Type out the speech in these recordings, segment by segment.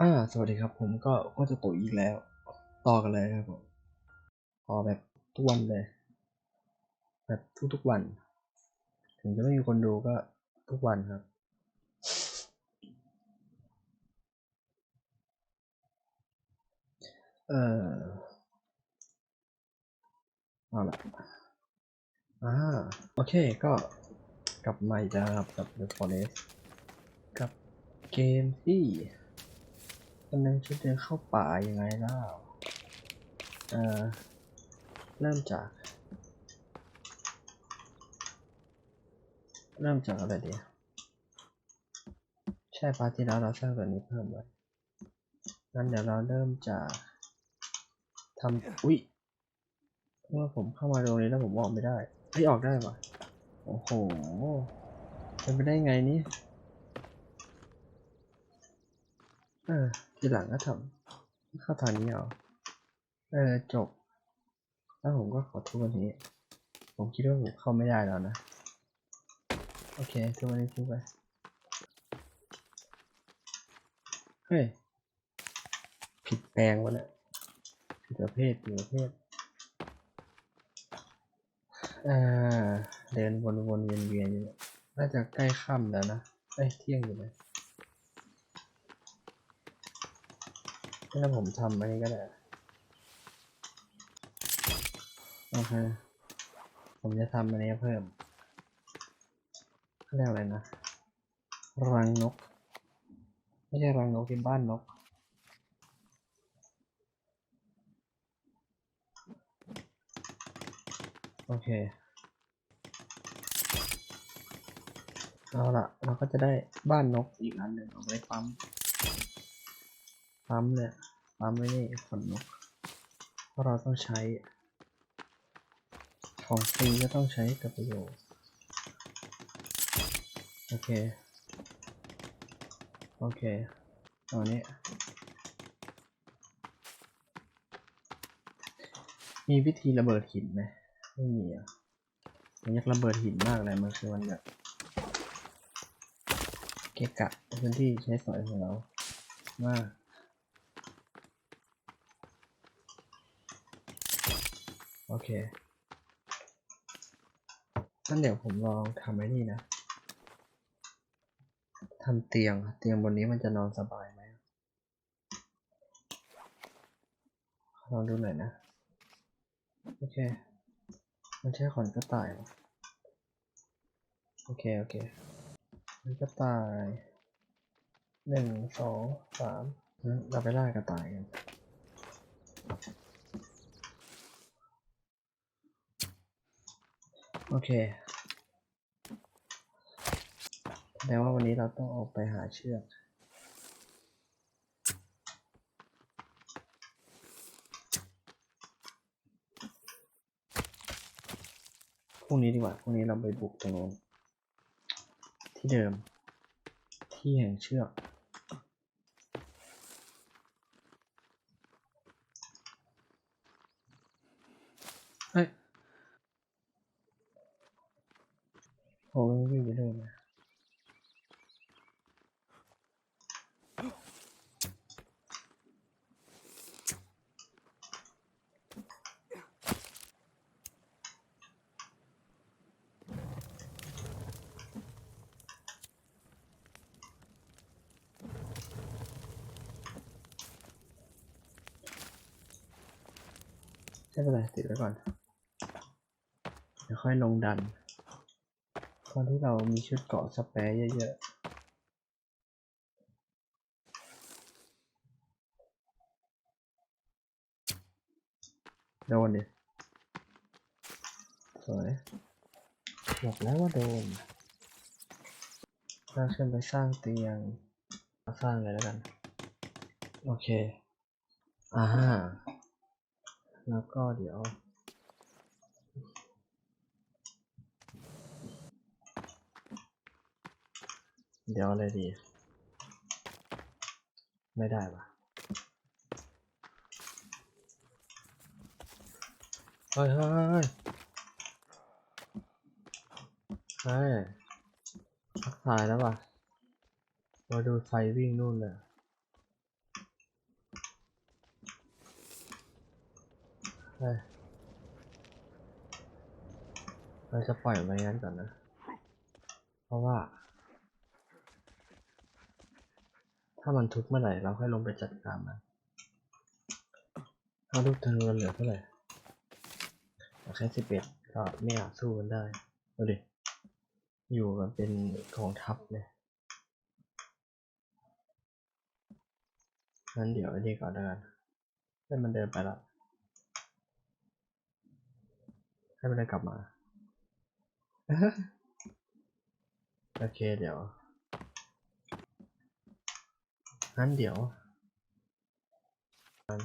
อ่า สวัสดีครับผมก็ก็จะตุ๋ยอีกแล้ว ต่อกันเลยครับผมต่อแบบทุกวันเลย แบบทุกๆวัน ถึงจะไม่มีคนดูก็ทุกวันครับเออเอาละอ่าโอเคก็กลับมาอีกแล้วครับกับ The Forest กับเกมที่ กำลังจะเดินเข้าป่ายังไงเล่าเอ่อเริ่มจาก เริ่มจากอะไรดีใช่ปาร์ที่แล้วเราสร้างตัวนี้เพิ่มไว้งั้นเดี๋ยวเราเริ่มจากทำอุ๊ยเมื่อผมเข้ามาตรงนี้แล้วผมออกไม่ได้เฮ้ออกได้ปะโอ้โหเป็นไปได้ไงนี่ เออทีหลังก็ทำเข้าทางนี้เอาเออจบ แล้วผมก็ขอทุบอันนี้ ผมคิดว่าผมเข้าไม่ได้แล้วนะ โอเคทุบอันนี้ทุบไป เฮ้ย ผิดแปลงวะเนี่ยผิดประเภทผิดประเภทอ่าเดินวนวนเวียนเวียนอยู่เนี่ยน่าจะใกล้ค่ำแล้วนะเอ้ยเที่ยงอยู่เลย ถ้าผมทำอันนี้ก็ได้โอเคผมจะทำอันนี้เพิ่มเรียกอะไรนะรังนก ไม่ใช่รังนกเป็นบ้านนกโอเคเอาละเราก็จะได้บ้านนกอีกอันหนึ่งเอาไว้ปั๊ม ปั๊มเนี่ยปั๊มไว้นี่ขนนกเพราะเราต้องใช้ ของฟรีก็ต้องใช้กับประโยชน์โอเค โอเคตอนนี้มีวิธีระเบิดหินไหมไม่มีอะผมอยากระเบิดหินมากเลยมันคือมันแบบเกะกะพื้นที่ใช้สอยของเรามาก โอ เคงั้นเดี๋ยวผมลองทำไอ้นี่นะทำเตียง เตียงบนนี้มันจะนอนสบายไหมลองดูหน่อยนะ โอเค มันใช้ขอนกระต่ายโอเค โอเคขอนกระต่ายหนึ่งสองสามเราไปล่ากระต่ายกัน โอเคแสดงว่าวันนี้เราต้องออกไปหาเชือก พรุ่งนี้ดีกว่า พรุ่งนี้เราไปบุกตรงโน้นที่เดิม ที่แห่งเชือก เฮ้ยโอ้ยวิ่งไปเลยนะไม่เป็นไรติดไว้ก่ อนเดี๋ยวค่อยลงดัน ตอนที่เรามีชุดเกาะสแปรเยอะๆ โดนดิสวยบอกแล้วว่าโดนเราขึ้นไปสร้างเตียงมาสร้างเลยแล้วกัน โอเค อ่าฮะแล้วก็เดี๋ยว เดี๋ยวอะไรดี ไม่ได้ปะเฮ้ยเฮ้ยเฮ้ยหายแล้วว่ะมาดูไฟวิ่งนู่นเลยเฮ้เราจะปล่อยมันงั้นก่อนนะ เพราะว่า ถ้ามันทุกข์เมื่อไหร่เราค่อยลงไปจัดการมันถ้าลูกธนูมันเหลือเท่าไหร่แค่สิบเอ็ดก็ไม่อาจสู้มันได้ดูดิอยู่กันเป็นกองทัพเลยงั้นเดี๋ยวไอ้นี่ก่อนแล้วกันให้มันเดินไปละให้มันเดินกลับมา โอเคเดี๋ยว งั้นเดี๋ยววัน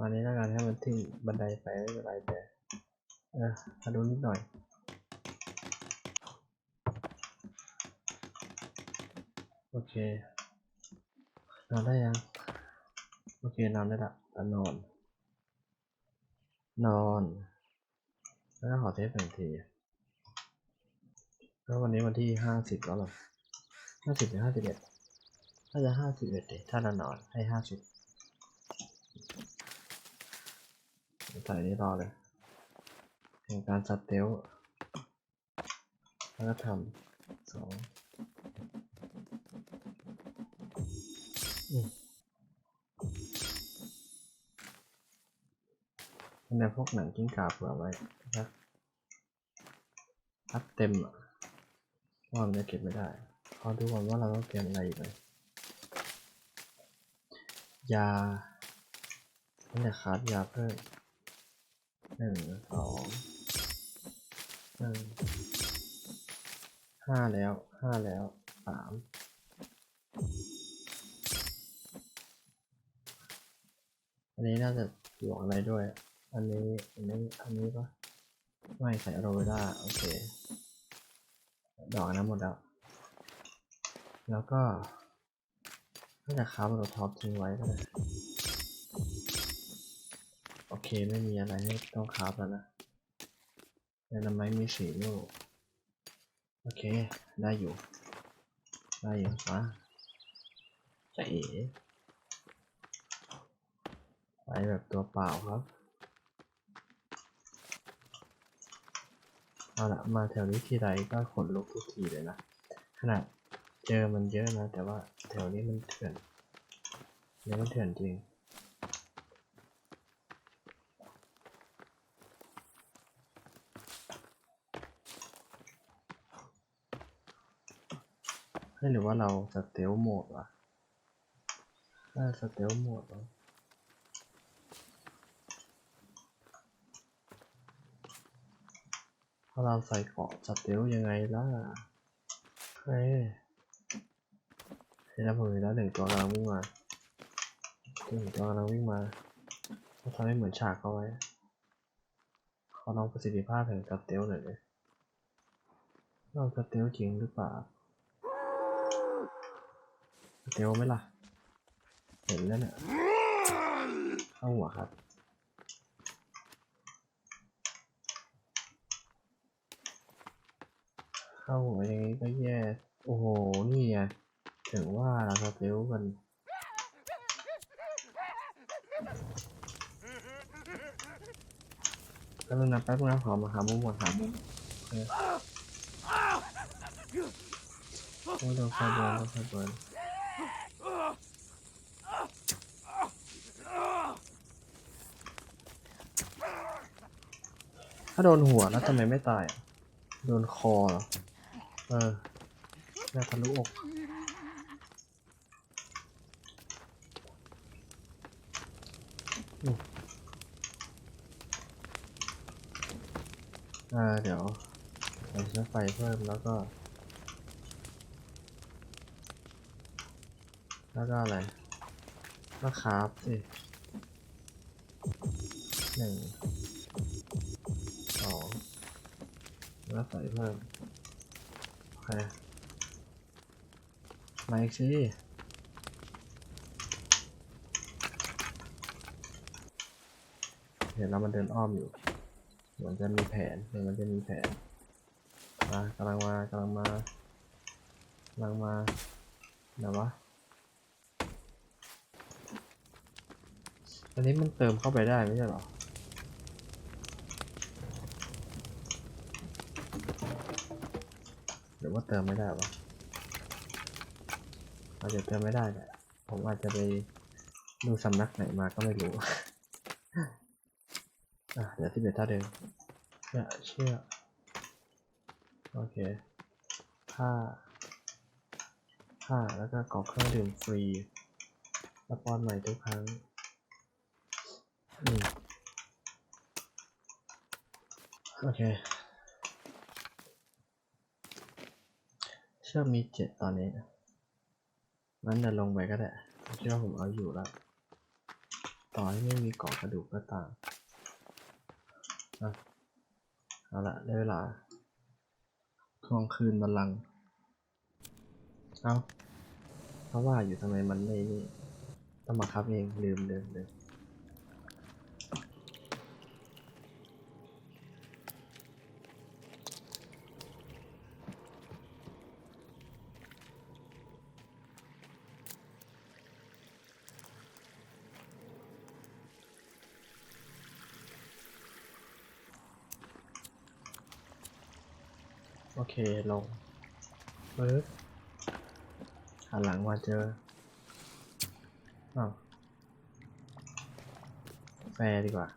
วันนี้แล้วกันให้มันทิ้งบันไดไปไม่เป็นไรแต่เออมาดูนิดหน่อยโอเคนอนได้ยัง โอเคนอนได้ละนอน นอน แล้วก็ขอเทสหนึ่งทีแล้ววันนี้วันที่ห้าสิบแล้วหรอห้าสิบหรือห้าสิบเอ็ดาจะห้าสิบเอ็ดดิถ้าเรานอนให้ห้าสิบใส่นี้รอเลยแห่งการสเตลแล้วก็ทำสองอืมในพวกหนังกิ้งกาเผื่อไว้นะครับเต็มอะว่ามันจะเก็บไม่ได้ขอดูก่อนว่าเราต้องเตรียมอะไรอีกไหม ยาตั้งแต่คัดยาเพิ่มหนึ่งสองหนึ่งห้าแล้วห้าแล้วสามอันนี้น่าจะหลวงอะไรด้วย อันนี้ อันนี้ อันนี้ปะไม่ใส่อโรเวล่าโอเค ดอกนนั้นหมดแล้ว แล้วก็ น่าจะค้าบนท็อปทิ้งไว้ก็ได้โอเคไม่มีอะไรให้ต้องคราฟแล้วนะแอนไม้มีสี่ลูกโอเค ได้อยู่ ได้อยู่มาจะเอ๋ไปแบบตัวเปล่าครับเอาละมาแถวนี้ทีไรก็ขนลุกทุกทีเลยนะขนาด เจอมันเยอะนะ แต่ว่าแถวนี้มันเถื่อนเนี่ยมันเถื่อนจริงให้หรือว่าเราสเตลโหมดวะน่าสเตลโหมดวะถ้าเราใส่เกาะสเตลยังไงล่ะเฮ้ ในแล้วผมเห็นแล้วหนึ่งตัวกำลังวิ่งมาหนึ่งตัวกำลังวิ่งมาเขาทำให้เหมือนฉากเขาไว้ขอลองประสิทธิภาพแห่งสเตลหน่อยเลยเราสเตลจริงหรือเปล่าเตียวไหมล่ะ เห็นแล้วเนี่ยเข้าหัวครับเข้าหัวอย่างนี้ก็แย่ โอ้โห นี่ไง ถึงว่าเราสเตลกันแป๊บนึงนะแป๊บนึงนะขอมาหามุมก่อนหามุมโอเคโอ้ยโดนไฟเบิร์นโดนไฟเบิร์นถ้าโดนหัวแล้วทำไมไม่ตาย โดนคอเหรอ เออน่าทะลุอกอืม อ่าเดี๋ยวใส่เชื้อไฟเพิ่มแล้วก็ แล้วก็อะไรก็คราฟสิหนึ่งสองแล้วใส่เพิ่มโอเคมาอีกสิเห็นแล้วมันเดินอ้อมอยู่ มันจะมีแผนเหมันจะมีแผนมากำลังมากำลังมากำลังมาไหนวะอันนี้มันเติมเข้าไปได้ไม่ใช่หรอหรือว่าเติมไม่ได้วะอาจจะเติมไม่ได้แหละผมอาจจะไปดูสำนักไหนมาก็ไม่รู้ อะเดี๋ยวที่เบ็ดท่าเดิมเชื่อเชื่อ โอเคผ้าผ้าแล้วก็กรอกเครื่องดื่มฟรีสปอนใหม่ทุกครั้งอืมโอเค เชื่อมีเจ็ดตอนนี้งั้นเดินลงไปก็ได้เชื่อผมเอาอยู่แล้ว ต่อให้ไม่มีกาะกระดูกก็ตาม เอาละได้เวลาทวงคืนบัลลังก์เอาเพราะว่าอยู่ทำไมมันไม่นี่ต้องมาคับเองลืมลืมลืม โอเค ลงปึ๊บหันหลังมาเจอ อ้าวแฟดีกว่า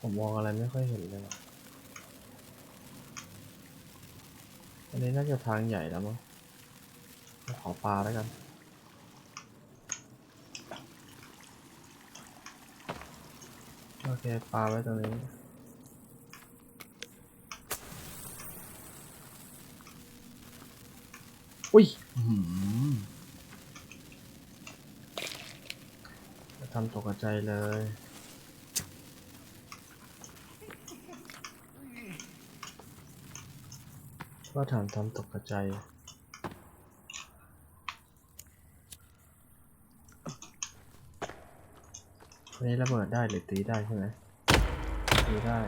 ผมมองอะไรไม่ค่อยเห็นเลยว่ะอันนี้น่าจะทางใหญ่แล้วมั้งขอปลาแล้วกัน โอเคปลาไว้ตรงนี้อุ้ยอื้อหือจะทำตกใจายเลย ก็ถามทำตกใจาย อันนี้ระเบิดได้หรือตีได้ใช่ไหมตีได้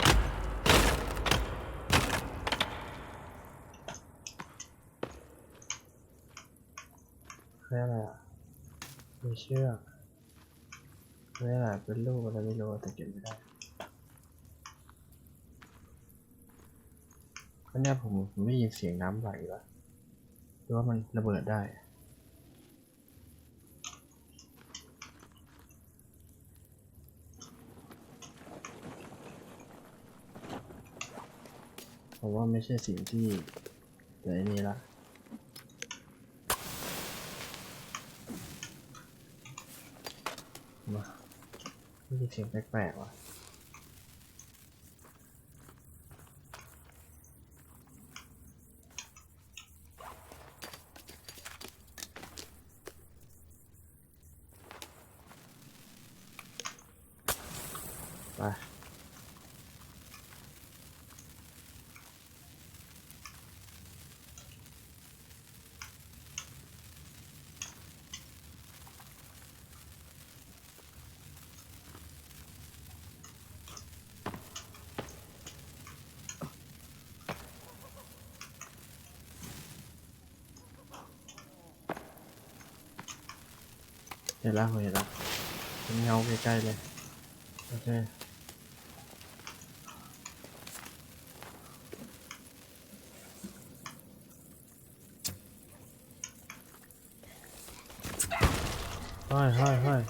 เรียกอะไรอะมีเชือกเรียกอะไรเป็นลูกอะไรไม่รู้แต่เก็บไม่ได้ก็เนี่ผมผมไม่ได้ยินเสียงน้ำไหลวะหรือว่ามันระเบิดได้ ผมว่าไม่ใช่สิ่งที่เดี๋ยวนี้ละมาไม่ใช่เสียงแปลกๆว่ะ ไป เห็นแล้วเห็นแล้วเป็นเงาใกล้ๆเลย โอเคเฮ้ยเฮ้ยเฮ้ย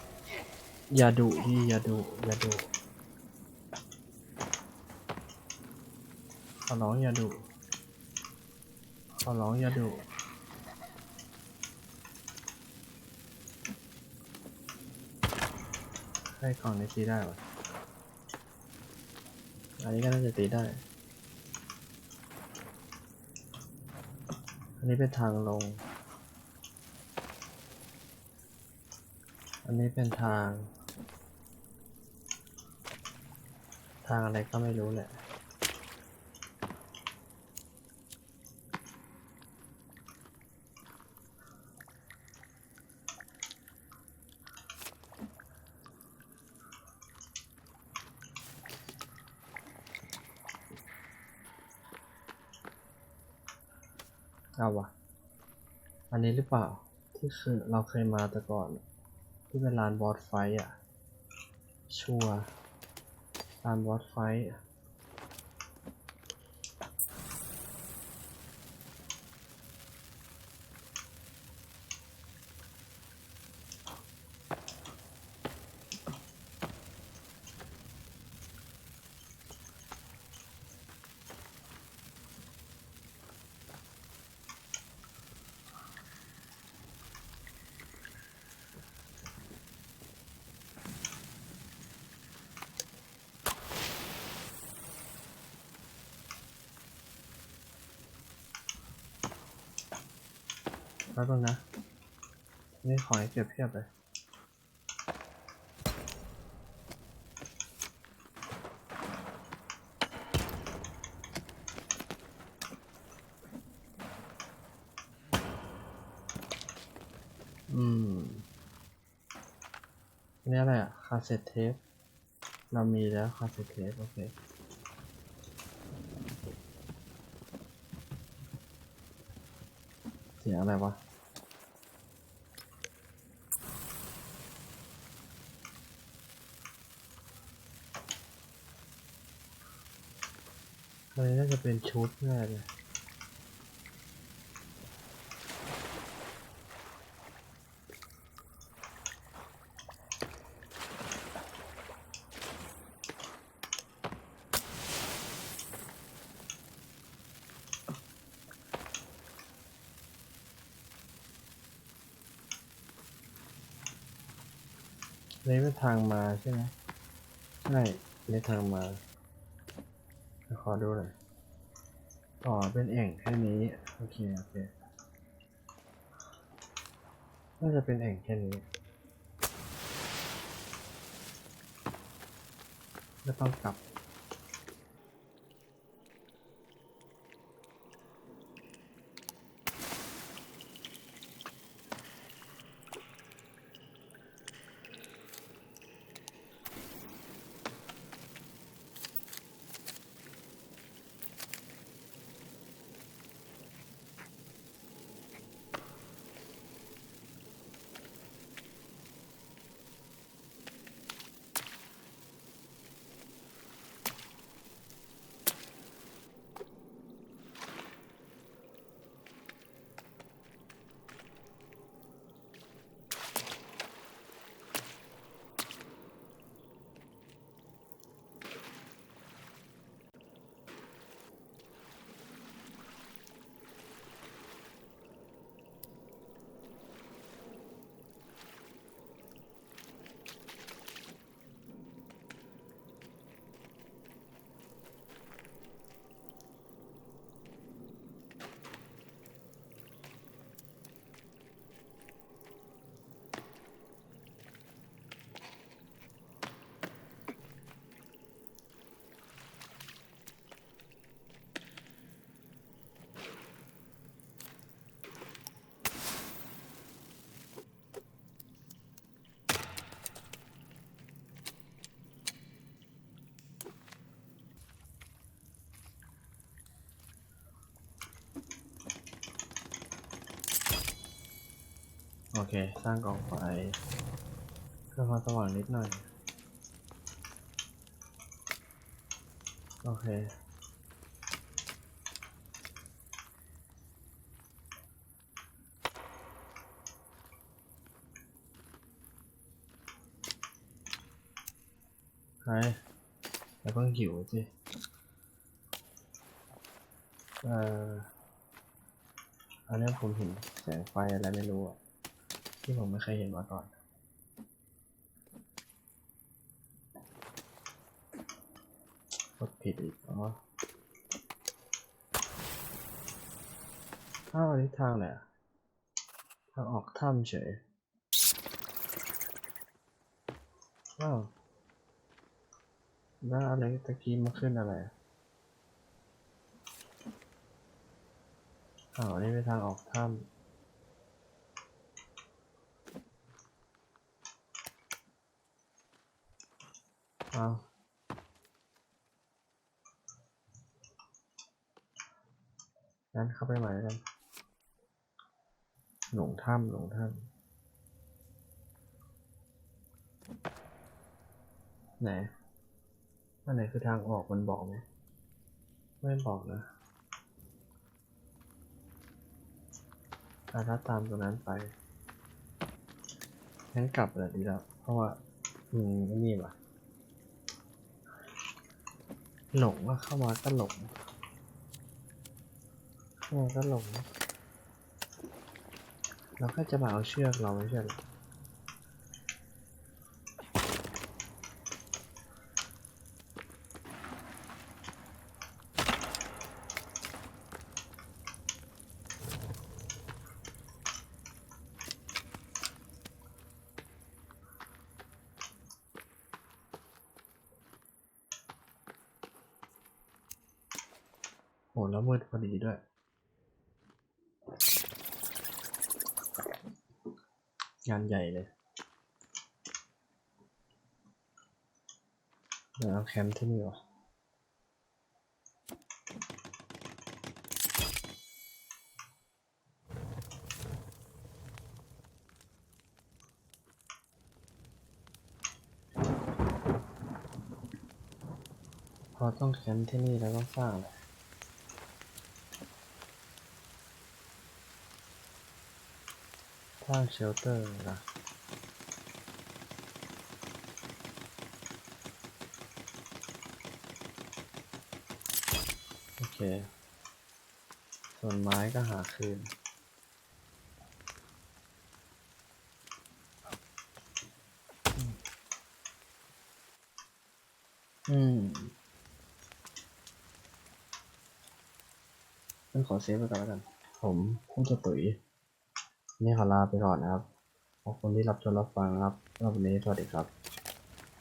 อย่าดุดิอย่าดุอย่าดุขอร้องอย่าดุขอร้องอย่าดุ ให้กองนี้ตีได้ปะอันนี้ก็น่าจะตีได้ อันนี้เป็นทางลง อันนี้เป็นทาง ทางอะไรก็ไม่รู้แหละ เอาวะอันนี้หรือเปล่า ที่คือเราเคยมาแต่ก่อน ที่เป็นลานบอสไฟอะ ชัวร์ลานบอสไฟ แล้วตรงนะ นี่ขอให้เก็บเพียบเลยอืมนี่อะไรอะคาเซ็ตเทป เรามีแล้วคาเซ็ตเทป โอเค สียงอะไรวะอะไรน่าจะเป็นชุดแน่เลย นี่เป็นทางมาใช่ไหมใช่นี่ทางมา ขอดูหน่อยอ๋อ เป็นแอ่งแค่นี้ โอเค โอเค น่าจะเป็นแอ่งแค่นี้แล้วต้องกลับ โอเค สร้างกองไฟเพื่อความสว่างนิดหน่อย โอเคเฮ้ยอย่าเพิ่งหิวสิเอ่ออันนี้ผมเห็นแสงไฟอะไรไม่รู้อะ ที่ผมไม่เคยเห็นมาก่อน กดผิดอีกอ๋ออ้าวอันนี้ทางไหนอะทางออกถ้ำเฉยอ้าวแล้วอะไรตะกี้มาขึ้นอะไรอะอ้าวนนี้เป็นทางออกถ้ำาวงั้นเข้าไปใหม่แล้วกัน หลงถ้ำหลงถ้ำไหนอันไหนคือทางออกมันบอกไหมไม่บอกนะถ้าตามตรงนั้นไปงั้นกลับเลยดีแล้ว เพราะว่า อืมไอ้นี่ว่ะ หลงว่าเข้ามาก็หลงเข้ามาก็หลงเราก็จะมาเอาเชือกเราไม่ใช่หรอ หแล้วมืดพอดีด้วย งานใหญ่เลยเดี๋ยวเอาแคมป์ที่นี่วะพอต้องแคมป์ที่นี่แล้วต้องสร้างอะไรสร้างเชลเตอร์นะโอเค ส่วนไม้ก็หาคืนอืมงั้นขอเซฟไปก่อนแล้วกัน ผมผู้จะตุ๋ย นี่ขอลาไปก่อนนะครับ ขอบคุณที่รับชมรับฟังนะครับสำหรับวันนี้สวัสดีครับ